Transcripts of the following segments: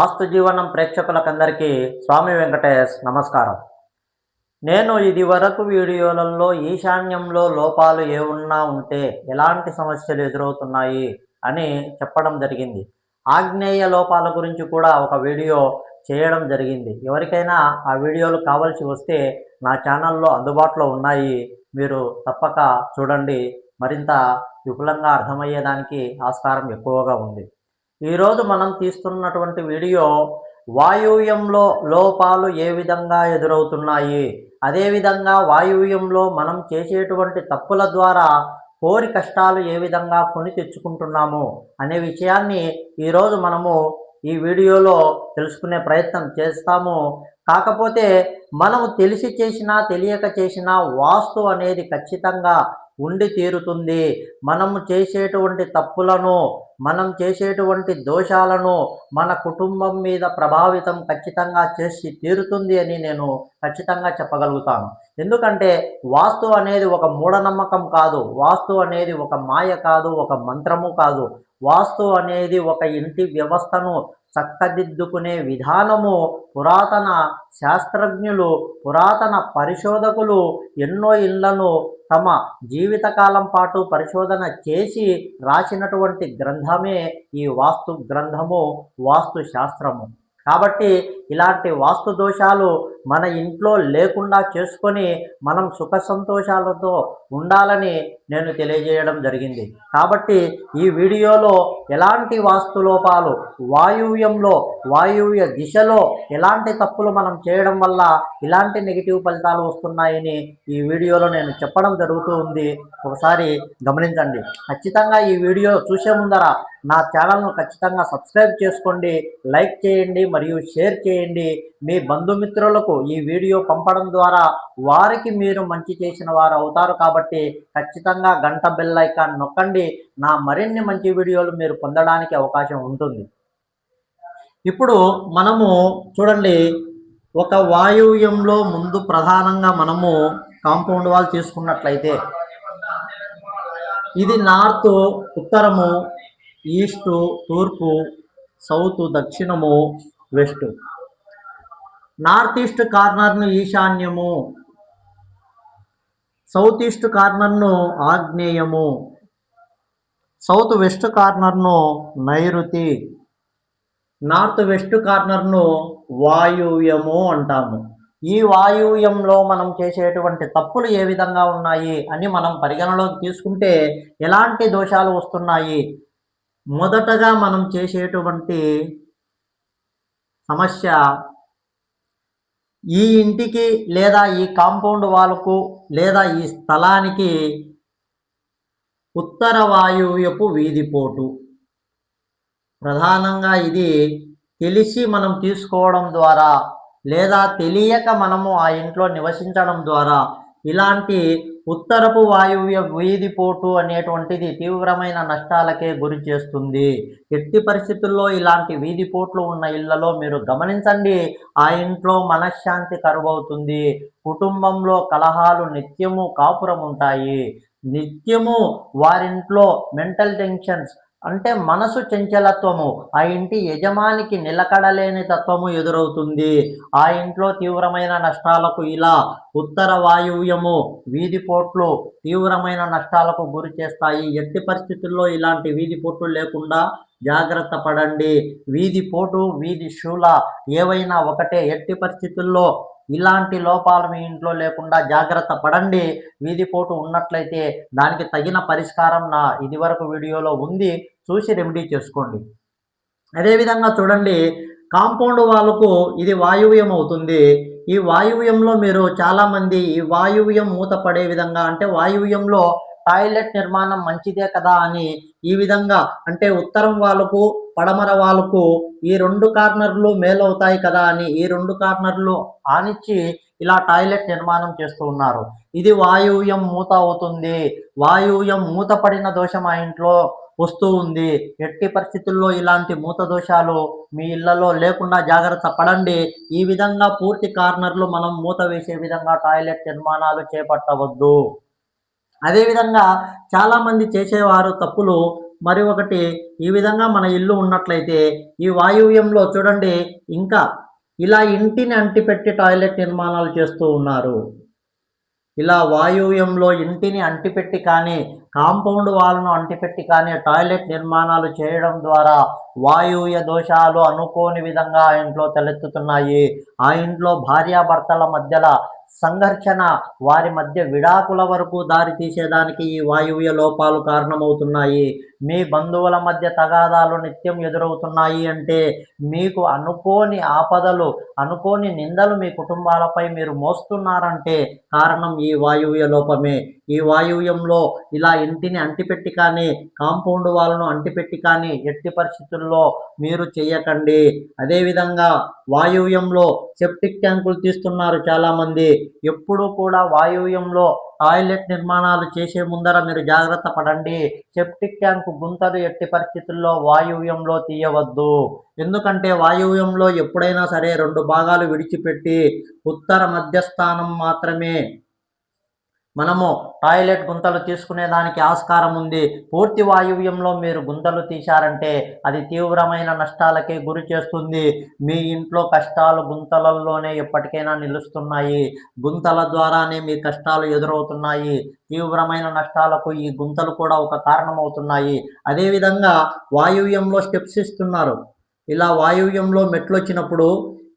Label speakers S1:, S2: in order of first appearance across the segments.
S1: వాస్తు జీవనం ప్రేక్షకులకందరికీ స్వామి వెంకటేష్ నమస్కారం. నేను ఇది వరకు వీడియోలలో ఈశాన్యంలో లోపాలు ఏమున్నా ఉంటే ఎలాంటి సమస్యలు ఎదురవుతున్నాయి అని చెప్పడం జరిగింది. ఆగ్నేయ లోపాల గురించి కూడా ఒక వీడియో చేయడం జరిగింది. ఎవరికైనా ఆ వీడియోలు కావాల్సి వస్తే నా ఛానల్లో అందుబాటులో ఉన్నాయి. మీరు తప్పక చూడండి. మరింత విపులంగా అర్థమయ్యేదానికి ఆస్కారం ఎక్కువగా ఉంది. ఈరోజు మనం తీస్తున్నటువంటి వీడియో వాయువ్యంలో లోపాలు ఏ విధంగా ఎదురవుతున్నాయి? అదేవిధంగా వాయువ్యంలో మనం చేసేటువంటి తప్పుల ద్వారా కోరి కష్టాలు ఏ విధంగా కొని తెచ్చుకుంటున్నాము అనే విషయాన్ని ఈరోజు మనము ఈ వీడియోలో తెలుసుకునే ప్రయత్నం చేస్తాము. కాకపోతే మనము తెలిసి చేసినా తెలియక చేసినా వాస్తు అనేది ఖచ్చితంగా ఉండి తీరుతుంది. మనము చేసేటువంటి తప్పులను మనం చేసేటువంటి దోషాలను మన కుటుంబం మీద ప్రభావితం ఖచ్చితంగా చేసి తీరుతుంది అని నేను ఖచ్చితంగా చెప్పగలుగుతాను. ఎందుకంటే వాస్తు అనేది ఒక మూఢనమ్మకం కాదు. వాస్తు అనేది ఒక మాయ కాదు ఒక మంత్రము కాదు. వాస్తు అనేది ఒక ఇంటి వ్యవస్థను చక్కదిద్దుకునే విధానము పురాతన శాస్త్రజ్ఞులు పురాతన పరిశోధకులు ఎన్నో ఇళ్ళను తమ జీవితకాలం పాటు పరిశోధన చేసి రాసినటువంటి గ్రంథమే ఈ వాస్తు గ్రంథము వాస్తు శాస్త్రము. కాబట్టి ఇలాంటి వాస్తు దోషాలు మన ఇంట్లో లేకుండా చేసుకొని మనం సుఖ సంతోషాలతో ఉండాలని నేను తెలియజేయడం జరిగింది. కాబట్టి ఈ వీడియోలో ఎలాంటి వాస్తు లోపాలు వాయువ్యంలో వాయువ్య దిశలో ఎలాంటి తప్పులు మనం చేయడం వల్ల ఇలాంటి నెగిటివ్ ఫలితాలు వస్తున్నాయని ఈ వీడియోలో నేను చెప్పడం జరుగుతూ ఉంది. ఒకసారి గమనించండి. ఖచ్చితంగా ఈ వీడియో చూసే ముందర నా ఛానల్ను ఖచ్చితంగా సబ్స్క్రైబ్ చేసుకోండి లైక్ చేయండి మరియు షేర్ చేయండి. మీ బంధుమిత్రులకు ఈ వీడియో పంపడం ద్వారా వారికి మీరు మంచి చేసిన వారు అవుతారు కాబట్టి ఖచ్చితంగా గంట బెల్ ఐకాన్ నొక్కండి. నా మరిన్ని మంచి వీడియోలు మీరు పొందడానికి అవకాశం ఉంటుంది. ఇప్పుడు మనము చూడండి ఒక వాయువ్యంలో ముందు ప్రధానంగా మనము కాంపౌండ్ వాల్ తీసుకున్నట్లయితే ఇది నార్త్ ఉత్తరము ఈస్టు తూర్పు సౌత్ దక్షిణము వెస్ట్ నార్త్ ఈస్ట్ కార్నర్ను ఈశాన్యము సౌత్ ఈస్ట్ కార్నర్ను ఆగ్నేయము సౌత్ వెస్ట్ కార్నర్ను నైరుతి నార్త్ వెస్ట్ కార్నర్ను వాయువ్యము అంటాము. ఈ వాయువ్యంలో మనం చేసేటువంటి తప్పులు ఏ విధంగా ఉన్నాయి అని మనం పరిగణలోకి తీసుకుంటే ఎలాంటి దోషాలు వస్తున్నాయి? మొదటగా మనం చేసేటువంటి సమస్య ఈ ఇంటికి లేదా ఈ కాంపౌండ్ వాళ్ళకు లేదా ఈ స్థలానికి ఉత్తర వాయువ్యపు వీధిపోటు. ప్రధానంగా ఇది తెలిసి మనం తీసుకోవడం ద్వారా లేదా తెలియక మనము ఆ ఇంట్లో నివసించడం ద్వారా ఇలాంటి ఉత్తరపు వాయువ్య వీధిపోటు అనేటువంటిది తీవ్రమైన నష్టాలకే గురి చేస్తుంది. ఎట్టి పరిస్థితుల్లో ఇలాంటి వీధిపోట్లు ఉన్న ఇళ్ళలో మీరు గమనించండి. ఆ ఇంట్లో మనశ్శాంతి కరువవుతుంది. కుటుంబంలో కలహాలు నిత్యము కాపురం ఉంటాయి నిత్యము వారింట్లో మెంటల్ టెన్షన్స్ అంటే మనసు చంచలత్వము. ఆ ఇంటి యజమానికి నిలకడలేని తత్వము ఎదురవుతుంది. ఆ ఇంట్లో తీవ్రమైన నష్టాలకు ఇలా ఉత్తర వాయువ్యము వీధిపోట్లు తీవ్రమైన నష్టాలకు గురి చేస్తాయి. ఎట్టి పరిస్థితుల్లో ఇలాంటి వీధిపోట్లు లేకుండా జాగ్రత్త పడండి. వీధి పోటు వీధి శూల ఏవైనా ఒకటే. ఎట్టి పరిస్థితుల్లో ఇలాంటి లోపాలు మీ ఇంట్లో లేకుండా జాగ్రత్త పడండి. వీధిపోటు ఉన్నట్లయితే దానికి తగిన పరిష్కారం నా ఇదివరకు వీడియోలో ఉంది. చూసి రెమెడీ చేసుకోండి. అదేవిధంగా చూడండి కాంపౌండ్ వాళ్ళకు ఇది వాయువ్యం అవుతుంది. ఈ వాయువ్యంలో మీరు చాలామంది ఈ వాయువ్యం మూత పడే విధంగా అంటే వాయువ్యంలో టాయిలెట్ నిర్మాణం మంచిదే కదా అని ఈ విధంగా అంటే ఉత్తరం వాళ్ళకు పడమర వాళ్ళకు ఈ రెండు కార్నర్లు మేలవుతాయి కదా అని ఈ రెండు కార్నర్లు ఆనిచ్చి ఇలా టాయిలెట్ నిర్మాణం చేస్తూ ఉన్నారు. ఇది వాయువ్యం మూత అవుతుంది. వాయువ్యం మూత పడిన దోషం ఆ ఇంట్లో వస్తూ ఉంది. ఎట్టి పరిస్థితుల్లో ఇలాంటి మూత దోషాలు మీ ఇళ్ళలో లేకుండా జాగ్రత్త పడండి. ఈ విధంగా పూర్తి కార్నర్లు మనం మూత వేసే విధంగా టాయిలెట్ నిర్మాణాలు చేపట్టవద్దు. అదేవిధంగా చాలామంది చేసేవారు తప్పులు. మరి ఒకటి ఈ విధంగా మన ఇల్లు ఉన్నట్లయితే ఈ వాయువ్యంలో చూడండి ఇంకా ఇలా ఇంటిని అంటిపెట్టి టాయిలెట్ నిర్మాణాలు చేస్తూ ఉన్నారు. ఇలా వాయువ్యంలో ఇంటిని అంటిపెట్టి కానీ కాంపౌండ్ వాళ్ళను అంటిపెట్టి కానీ టాయిలెట్ నిర్మాణాలు చేయడం ద్వారా వాయువ్య దోషాలు అనుకోని విధంగా ఆ ఇంట్లో తలెత్తుతున్నాయి. ఆ ఇంట్లో భార్యాభర్తల మధ్యలో సంఘర్షణ వారి మధ్య విడాకుల వరకు దారి తీసేదానికి ఈ వాయువ్య లోపాలు కారణమవుతున్నాయి. మీ బంధువుల మధ్య తగాదాలు నిత్యం ఎదురవుతున్నాయి అంటే మీకు అనుకోని ఆపదలు అనుకోని నిందలు మీ కుటుంబాలపై మీరు మోస్తున్నారంటే కారణం ఈ వాయువ్య లోపమే. ఈ వాయువ్యంలో ఇలా ఇంటిని అంటిపెట్టి కానీ కాంపౌండ్ వాళ్ళను అంటిపెట్టి కానీ ఎట్టి పరిస్థితుల్లో మీరు చేయకండి. అదేవిధంగా వాయువ్యంలో సెప్టిక్ ట్యాంకులు తీస్తున్నారు చాలామంది. ఎప్పుడూ కూడా వాయువ్యంలో టాయిలెట్ నిర్మాణాలు చేసే ముందర మీరు జాగ్రత్త పడండి. సెప్టిక్ ట్యాంకు గుంతలు ఎట్టి పరిస్థితుల్లో వాయువ్యంలో తీయవద్దు. ఎందుకంటే వాయువ్యంలో ఎప్పుడైనా సరే రెండు భాగాలు విడిచిపెట్టి ఉత్తర మధ్యస్థానం మాత్రమే మనము టాయిలెట్ గుంతలు తీసుకునే దానికి ఆస్కారం ఉంది. పూర్తి వాయువ్యంలో మీరు గుంతలు తీశారంటే అది తీవ్రమైన నష్టాలకే గురి చేస్తుంది. మీ ఇంట్లో కష్టాలు గుంతలలోనే ఎప్పటికైనా నిలుస్తున్నాయి. గుంతల ద్వారానే మీ కష్టాలు ఎదురవుతున్నాయి. తీవ్రమైన నష్టాలకు ఈ గుంతలు కూడా ఒక కారణం అవుతున్నాయి అదేవిధంగా వాయువ్యంలో స్టెప్స్ ఇస్తున్నారు. ఇలా వాయువ్యంలో మెట్లు వచ్చినప్పుడు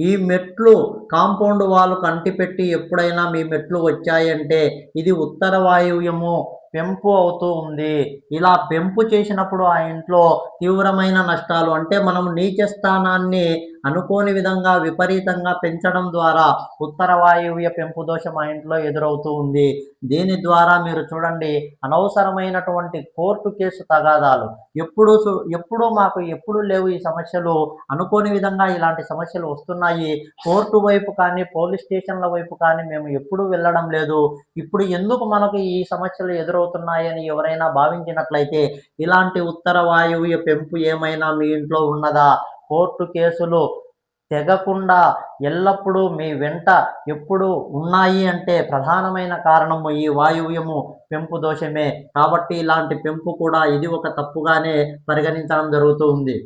S1: ఈ మెట్లు కాంపౌండ్ వాళ్ళకు అంటిపెట్టి ఎప్పుడైనా మీ మెట్లు వచ్చాయంటే ఇది ఉత్తర వాయువ్యము. పెంపు అవుతూ ఉంది. ఇలా పెంపు చేసినప్పుడు ఆ ఇంట్లో తీవ్రమైన నష్టాలు అంటే మనం నీచ స్థానాన్ని అనుకోని విధంగా విపరీతంగా పెంచడం ద్వారా ఉత్తర వాయువ్య పెంపు దోషం ఆ ఇంట్లో ఎదురవుతూ ఉంది. దీని ద్వారా మీరు చూడండి అనవసరమైనటువంటి కోర్టు కేసు తగాదాలు. ఎప్పుడు ఎప్పుడూ మాకు ఎప్పుడు లేవు ఈ సమస్యలు. అనుకోని విధంగా ఇలాంటి సమస్యలు వస్తున్నాయి. కోర్టు వైపు కానీ పోలీస్ స్టేషన్ల వైపు కానీ మేము ఎప్పుడూ వెళ్ళడం లేదు. ఇప్పుడు ఎందుకు మనకు ఈ సమస్యలు ఎదురవుతున్నాయని ఎవరైనా భావించినట్లయితే ఇలాంటి ఉత్తర వాయువ్య పెంపు ఏమైనా మీ ఇంట్లో ఉన్నదా? కోర్టు కేసులు తెగకుండా ఎల్లప్పుడూ మీ వెంట ఎప్పుడు ఉన్నాయి అంటే ప్రధానమైన కారణము ఈ వాయువ్యము పెంపు దోషమే. కాబట్టి ఇలాంటి పెంపు కూడా ఇది ఒక తప్పుగానే పరిగణించడం జరుగుతూ ఉంది.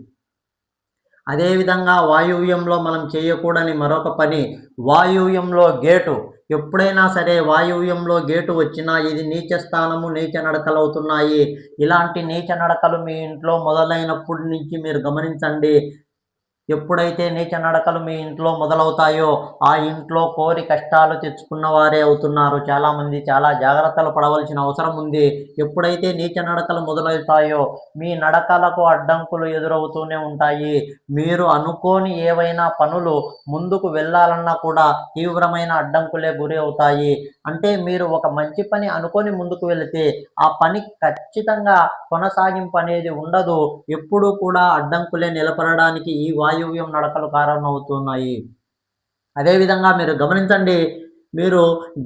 S1: అదేవిధంగా వాయువ్యంలో మనం చేయకూడని మరొక పని వాయువ్యంలో గేటు. ఎప్పుడైనా సరే వాయువ్యంలో గేటు వచ్చినా ఇది నీచ స్థానము నీచ నడకలు అవుతున్నాయి ఇలాంటి నీచ నడకలు మీ ఇంట్లో మొదలైనప్పటి నుంచి మీరు గమనించండి. ఎప్పుడైతే నీచ నడకలు మీ ఇంట్లో మొదలవుతాయో ఆ ఇంట్లో కోరి కష్టాలు తెచ్చుకున్న వారే అవుతున్నారు. చాలామంది చాలా జాగ్రత్తలు పడవలసిన అవసరం ఉంది. ఎప్పుడైతే నీచ నడకలు మొదలవుతాయో మీ నడకలకు అడ్డంకులు ఎదురవుతూనే ఉంటాయి. మీరు అనుకోని ఏవైనా పనులు ముందుకు వెళ్ళాలన్నా కూడా తీవ్రమైన అడ్డంకులే గురి అవుతాయి. అంటే మీరు ఒక మంచి పని అనుకొని ముందుకు వెళితే ఆ పని ఖచ్చితంగా కొనసాగింపు అనేది ఉండదు. ఎప్పుడూ కూడా అడ్డంకులే నిలబడడానికి ఈ వాయువ్యం నడకలు కారణమవుతున్నాయి. అదేవిధంగా మీరు గమనించండి మీరు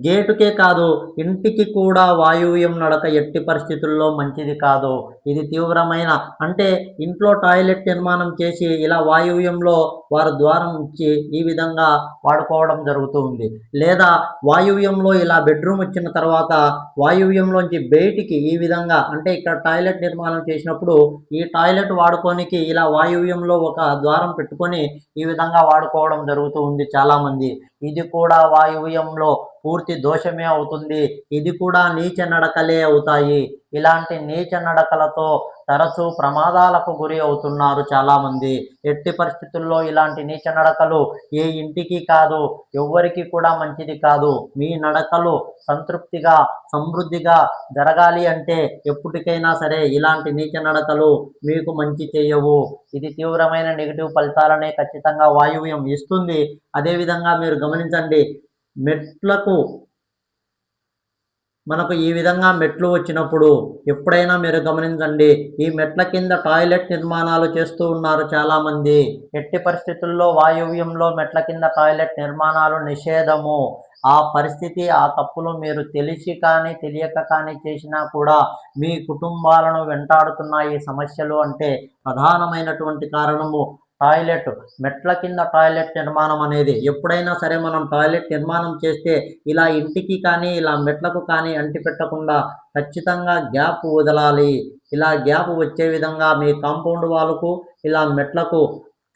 S1: గేటుకే కాదు ఇంటికి కూడా వాయువ్యం నడక ఎట్టి పరిస్థితుల్లో మంచిది కాదు. ఇది తీవ్రమైన అంటే ఇంట్లో టాయిలెట్ నిర్మాణం చేసి ఇలా వాయువ్యంలో వారు ద్వారం ఇచ్చి ఈ విధంగా వాడుకోవడం జరుగుతూ ఉంది. లేదా వాయువ్యంలో ఇలా బెడ్రూమ్ వచ్చిన తర్వాత వాయువ్యంలోంచి బయటికి ఈ విధంగా అంటే ఇక్కడ టాయిలెట్ నిర్మాణం చేసినప్పుడు ఈ టాయిలెట్ వాడుకోనికి ఇలా వాయువ్యంలో ఒక ద్వారం పెట్టుకొని ఈ విధంగా వాడుకోవడం జరుగుతూ ఉంది చాలామంది. ఇది కూడా వాయువ్యంలో పూర్తి దోషమే అవుతుంది. ఇది కూడా నీచ నడకలే అవుతాయి. ఇలాంటి నీచ నడకలతో తరచూ ప్రమాదాలకు గురి అవుతున్నారు చాలామంది. ఎట్టి పరిస్థితుల్లో ఇలాంటి నీచ నడకలు ఏ ఇంటికి కాదు ఎవ్వరికి కూడా మంచిది కాదు. మీ నడకలు సంతృప్తిగా సమృద్ధిగా జరగాలి అంటే ఎప్పటికైనా సరే ఇలాంటి నీచ నడకలు మీకు మంచి చేయవు. ఇది తీవ్రమైన నెగిటివ్ ఫలితాలనే ఖచ్చితంగా వాయువ్యం ఇస్తుంది. అదేవిధంగా మీరు గమనించండి మెట్లకు మనకు ఈ విధంగా మెట్లు వచ్చినప్పుడు ఎప్పుడైనా మీరు గమనించండి ఈ మెట్ల కింద టాయిలెట్ నిర్మాణాలు చేస్తూ ఉన్నారు చాలామంది. ఎట్టి పరిస్థితుల్లో వాయువ్యంలో మెట్ల కింద టాయిలెట్ నిర్మాణాలు నిషేధము. ఆ పరిస్థితి ఆ తప్పులు మీరు తెలిసి కానీ తెలియక కానీ చేసినా కూడా మీ కుటుంబాలను వెంటాడుతున్న ఈ సమస్యలు అంటే ప్రధానమైనటువంటి కారణము. టాయిలెట్ మెట్ల కింద టాయిలెట్ నిర్మాణం అనేది. ఎప్పుడైనా సరే మనం టాయిలెట్ నిర్మాణం చేస్తే ఇలా ఇంటికి కానీ ఇలా మెట్లకు కానీ అంటి పెట్టకుండా ఖచ్చితంగా గ్యాప్ వదలాలి. ఇలా గ్యాప్ వచ్చే విధంగా మీ కాంపౌండ్ వాళ్ళకు ఇలా మెట్లకు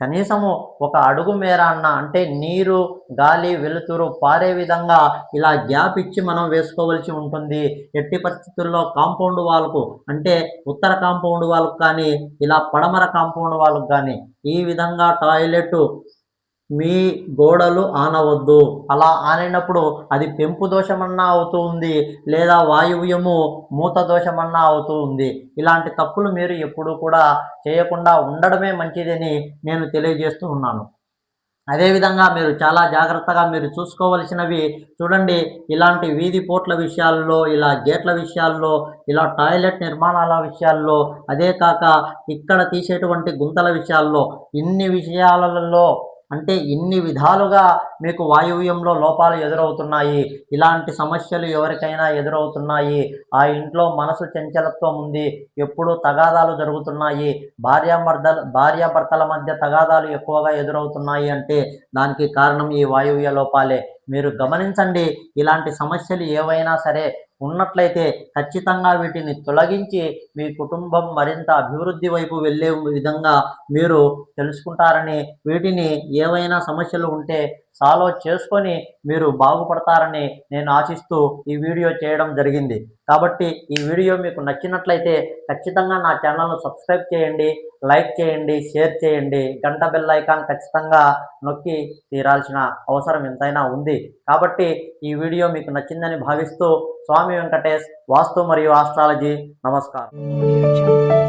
S1: కనీసము ఒక అడుగు మేర అన్న అంటే నీరు గాలి వెలుతురు పారే విధంగా ఇలా గ్యాప్ ఇచ్చి మనం వేసుకోవలసి ఉంటుంది. ఎట్టి పరిస్థితుల్లో కాంపౌండ్ వాళ్ళకు అంటే ఉత్తర కాంపౌండ్ వాళ్ళకు కానీ ఇలా పడమర కాంపౌండ్ వాళ్ళకు కానీ ఈ విధంగా టాయిలెట్ మీ గోడలు ఆనవద్దు. అలా ఆనినప్పుడు అది పెంపు దోషమన్నా అవుతూ ఉంది లేదా వాయువ్యము మూత దోషమన్నా అవుతూ ఉంది ఇలాంటి తప్పులు మీరు ఎప్పుడూ కూడా చేయకుండా ఉండడమే మంచిదని నేను తెలియజేస్తూ ఉన్నాను. అదేవిధంగా మీరు చాలా జాగ్రత్తగా మీరు చూసుకోవలసినవి చూడండి. ఇలాంటి వీధి పోట్ల విషయాల్లో ఇలా గేట్ల విషయాల్లో ఇలా టాయిలెట్ నిర్మాణాల విషయాల్లో అదే కాక ఇక్కడ తీసేటువంటి గుంతల విషయాల్లో ఇన్ని విషయాలలో అంటే ఇన్ని విధాలుగా మీకు వాయువ్యంలో లోపాలు ఎదురవుతున్నాయి ఇలాంటి సమస్యలు ఎవరికైనా ఎదురవుతున్నాయి ఆ ఇంట్లో మనసు చంచలత్వం ఉంది ఎప్పుడూ తగాదాలు జరుగుతున్నాయి భార్యాభర్తల భార్యాభర్తల మధ్య తగాదాలు ఎక్కువగా ఎదురవుతున్నాయి అంటే దానికి కారణం ఈ వాయువ్య లోపాలే. మీరు గమనించండి ఇలాంటి సమస్యలు ఏవైనా సరే ఉన్నట్లయితే ఖచ్చితంగా వీటిని తొలగించి మీ కుటుంబం మరింత అభివృద్ధి వైపు వెళ్ళే విధంగా మీరు తెలుసుకుంటారని వీటిని ఏవైనా సమస్యలు ఉంటే సాల్వ్ చేసుకొని మీరు బాగుపడతారని నేను ఆశిస్తూ ఈ వీడియో చేయడం జరిగింది. కాబట్టి ఈ వీడియో మీకు నచ్చినట్లయితే ఖచ్చితంగా నా ఛానల్ను సబ్స్క్రైబ్ చేయండి లైక్ చేయండి షేర్ చేయండి గంట బెల్ ఐకాన్ ఖచ్చితంగా నొక్కి తీరాల్సిన అవసరం ఎంతైనా ఉంది. కాబట్టి ఈ వీడియో మీకు నచ్చిందని భావిస్తూ స్వామి వెంకటేష్ వాస్తు మరియు ఆస్ట్రాలజీ. నమస్కారం.